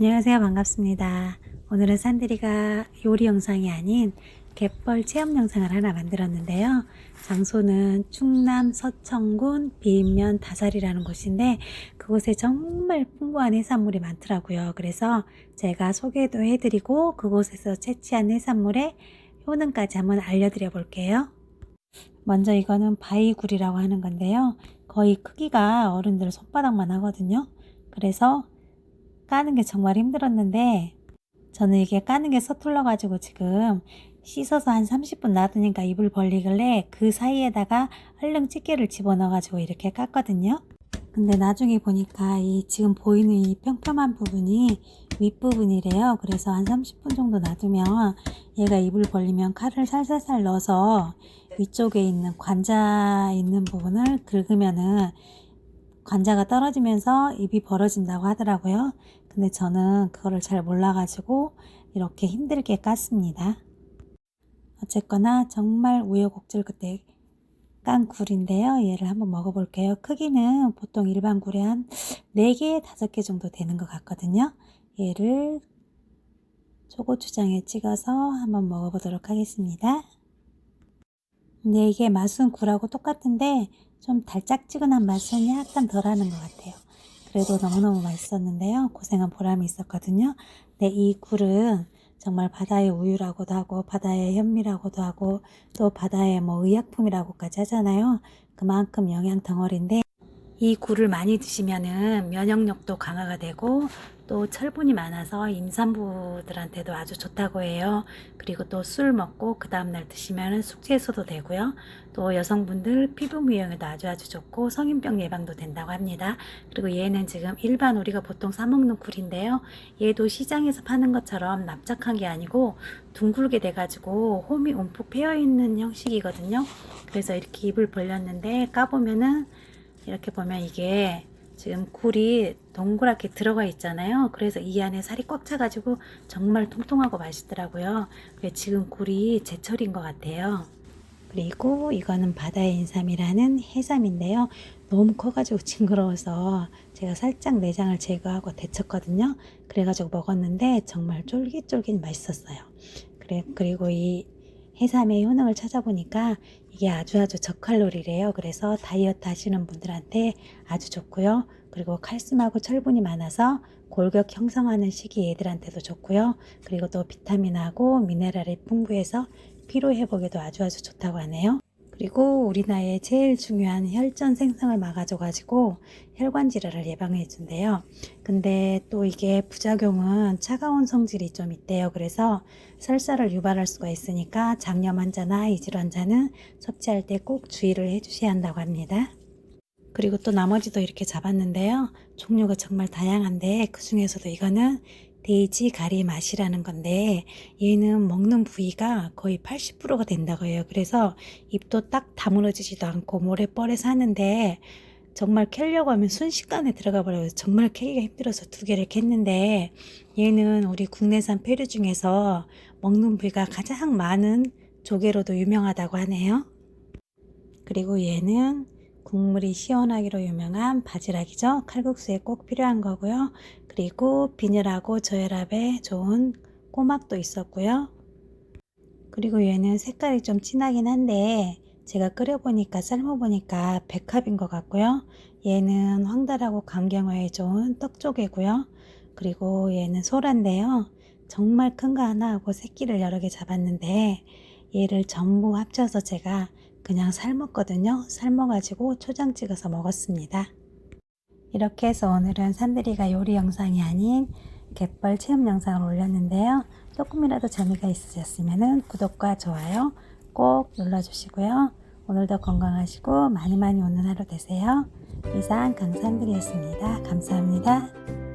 안녕하세요. 반갑습니다. 오늘은 산들이가 요리 영상이 아닌 갯벌 체험 영상을 하나 만들었는데요. 장소는 충남 서천군 비인면 다살이라는 곳인데 그곳에 정말 풍부한 해산물이 많더라고요. 그래서 제가 소개도 해드리고 그곳에서 채취한 해산물의 효능까지 한번 알려드려 볼게요. 먼저 이거는 바위굴이라고 하는 건데요. 거의 크기가 어른들 손바닥만 하거든요. 그래서 까는 게 정말 힘들었는데 저는 이게 까는 게 서툴러 가지고 지금 씻어서 한 30분 놔두니까 입을 벌리길래 그 사이에다가 얼른 집게를 집어넣어 가지고 이렇게 깠거든요. 근데 나중에 보니까 이 지금 보이는 이 평평한 부분이 윗부분이래요. 그래서 한 30분 정도 놔두면 얘가 입을 벌리면 칼을 살살살 넣어서 위쪽에 있는 관자 있는 부분을 긁으면은 관자가 떨어지면서 입이 벌어진다고 하더라고요. 근데 저는 그거를 잘 몰라가지고 이렇게 힘들게 깠습니다. 어쨌거나 정말 우여곡절 그때 깐 굴인데요. 얘를 한번 먹어볼게요. 크기는 보통 일반 굴에 한 4개, 5개 정도 되는 것 같거든요. 얘를 초고추장에 찍어서 한번 먹어보도록 하겠습니다. 근데 이게 맛은 굴하고 똑같은데 좀 달짝지근한 맛은 약간 덜하는 것 같아요. 그래도 너무너무 맛있었는데요. 고생한 보람이 있었거든요. 근데 이 굴은 정말 바다의 우유라고도 하고 바다의 현미라고도 하고 또 바다의 뭐 의약품이라고까지 하잖아요. 그만큼 영양 덩어리인데 이 굴을 많이 드시면은 면역력도 강화가 되고 또 철분이 많아서 임산부들한테도 아주 좋다고 해요. 그리고 또 술 먹고 그 다음날 드시면은 숙취 해소도 되고요. 또 여성분들 피부 미용에도 아주 아주 좋고 성인병 예방도 된다고 합니다. 그리고 얘는 지금 일반 우리가 보통 사먹는 굴인데요. 얘도 시장에서 파는 것처럼 납작한 게 아니고 둥글게 돼가지고 홈이 움푹 패여 있는 형식이거든요. 그래서 이렇게 입을 벌렸는데 까보면은 이렇게 보면 이게 지금 굴이 동그랗게 들어가 있잖아요. 그래서 이 안에 살이 꽉 차가지고 정말 통통하고 맛있더라고요. 지금 굴이 제철인 것 같아요. 그리고 이거는 바다의 인삼이라는 해삼인데요. 너무 커가지고 징그러워서 제가 살짝 내장을 제거하고 데쳤거든요. 그래가지고 먹었는데 정말 쫄깃쫄깃 맛있었어요. 그래, 그리고 이 해삼의 효능을 찾아보니까 이게 아주 아주 저칼로리래요. 그래서 다이어트 하시는 분들한테 아주 좋고요. 그리고 칼슘하고 철분이 많아서 골격 형성하는 시기 애들한테도 좋고요. 그리고 또 비타민하고 미네랄이 풍부해서 피로 회복에도 아주 아주 좋다고 하네요. 그리고 우리 나이에 제일 중요한 혈전 생성을 막아줘가지고 혈관 질환을 예방해 준대요. 근데 또 이게 부작용은 차가운 성질이 좀 있대요. 그래서 설사를 유발할 수가 있으니까 장염 환자나 이질 환자는 섭취할 때 꼭 주의를 해주셔야 한다고 합니다. 그리고 또 나머지도 이렇게 잡았는데요. 종류가 정말 다양한데 그 중에서도 이거는 돼지 가리 맛이라는 건데 얘는 먹는 부위가 거의 80%가 된다고 해요. 그래서 입도 딱 다물어지지도 않고 모래벌에서 하는데 정말 캘려고 하면 순식간에 들어가 버려요. 정말 캐기가 힘들어서 두 개를 캤는데 얘는 우리 국내산 페류 중에서 먹는 부위가 가장 많은 조개로도 유명하다고 하네요. 그리고 얘는 국물이 시원하기로 유명한 바지락이죠. 칼국수에 꼭 필요한 거고요. 그리고 빈혈하고 저혈압에 좋은 꼬막도 있었고요. 그리고 얘는 색깔이 좀 진하긴 한데 제가 끓여보니까 삶아보니까 백합인 것 같고요. 얘는 황달하고 간경화에 좋은 떡조개고요. 그리고 얘는 소라인데요. 정말 큰 거 하나 하고 새끼를 여러 개 잡았는데 얘를 전부 합쳐서 제가 그냥 삶았거든요. 삶아가지고 초장 찍어서 먹었습니다. 이렇게 해서 오늘은 산들이가 요리 영상이 아닌 갯벌 체험 영상을 올렸는데요. 조금이라도 재미가 있으셨으면 구독과 좋아요 꼭 눌러주시고요. 오늘도 건강하시고 많이 많이 오는 하루 되세요. 이상 강산들이었습니다. 감사합니다.